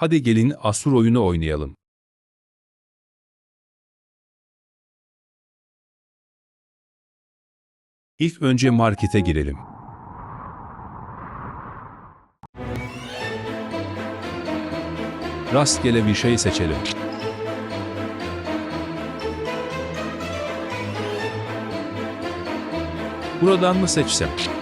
Hadi gelin Asur oyunu oynayalım. İlk önce markete girelim. Rastgele bir şey seçelim. Buradan mı seçsem?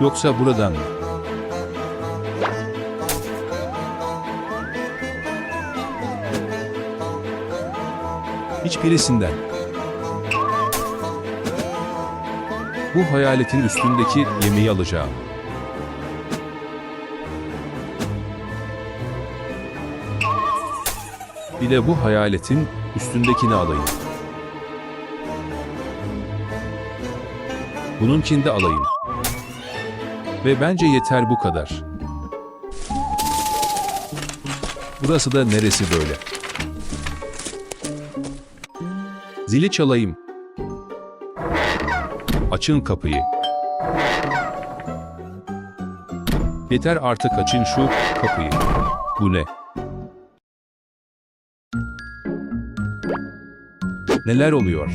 Yoksa buradan mı? Hiçbirisinden. Bu hayaletin üstündeki yemeği alacağım. Bir de bu hayaletin üstündekini alayım. Bununkini de alayım. Ve bence yeter bu kadar. Burası da neresi böyle? Zili çalayım. Açın kapıyı. Yeter artık açın şu kapıyı. Bu ne? Neler oluyor?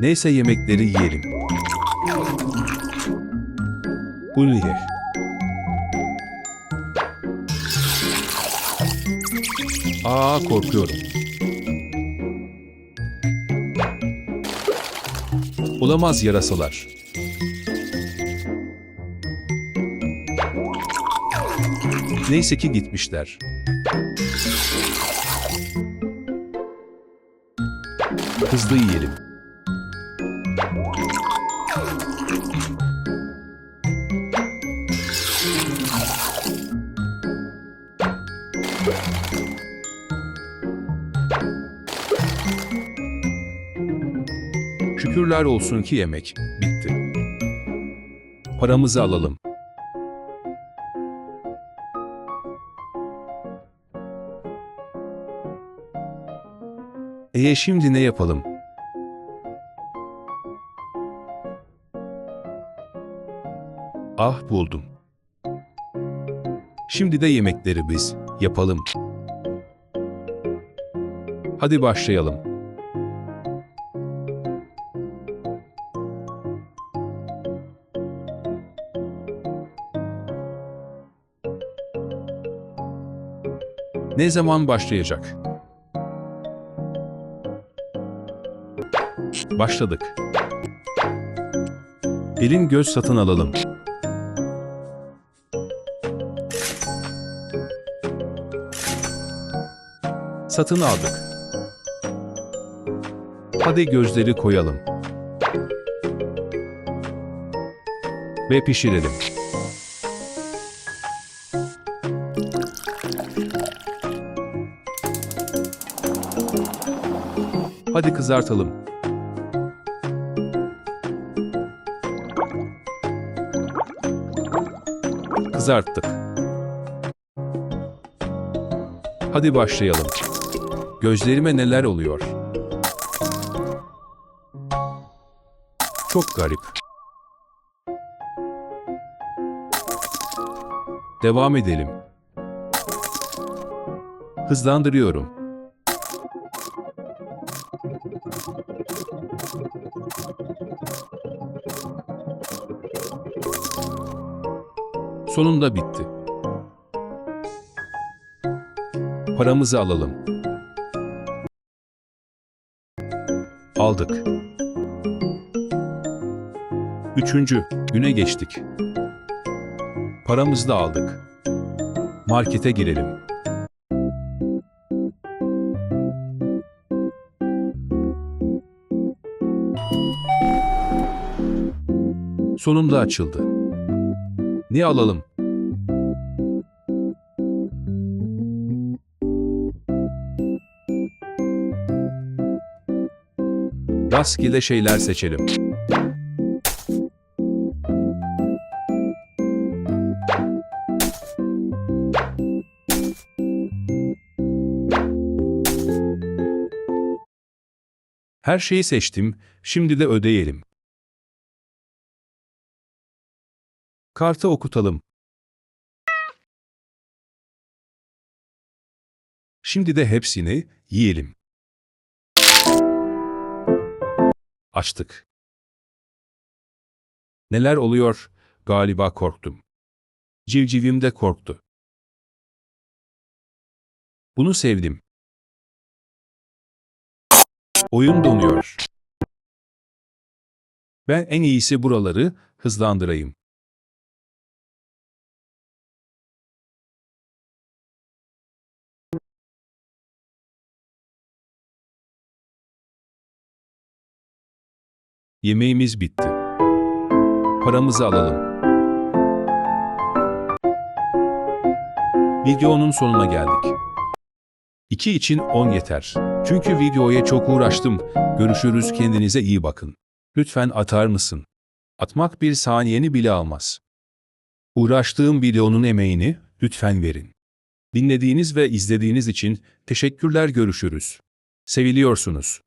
Neyse yemekleri yiyelim. Bu? Aa korkuyorum. Olamaz yarasalar. Neyse ki gitmişler. Hızlı yiyelim. Şükürler olsun ki yemek bitti. Paramızı alalım. E şimdi ne yapalım? Ah buldum. Şimdi de yemekleri biz yapalım. Hadi başlayalım. Ne zaman başlayacak? Başladık. Elin göz satın alalım. Satın aldık. Hadi gözleri koyalım. Ve pişirelim. Hadi kızartalım. Kızarttık. Hadi başlayalım. Gözlerime neler oluyor? Çok garip. Devam edelim. Hızlandırıyorum. Sonunda bitti. Paramızı alalım. Aldık. Üçüncü, güne geçtik. Paramızı da aldık. Markete girelim. Sonunda açıldı. Ne alalım? Rastgele şeyler seçelim. Her şeyi seçtim, şimdi de ödeyelim. Kartı okutalım. Şimdi de hepsini yiyelim. Açtık. Neler oluyor? Galiba korktum. Civcivim de korktu. Bunu sevdim. Oyun donuyor. Ben en iyisi buraları hızlandırayım. Yemeğimiz bitti. Paramızı alalım. Videonun sonuna geldik. 2 için 10 yeter. Çünkü videoya çok uğraştım. Görüşürüz kendinize iyi bakın. Lütfen atar mısın? Atmak bir saniyeni bile almaz. Uğraştığım videonun emeğini lütfen verin. Dinlediğiniz ve izlediğiniz için teşekkürler görüşürüz. Seviliyorsunuz.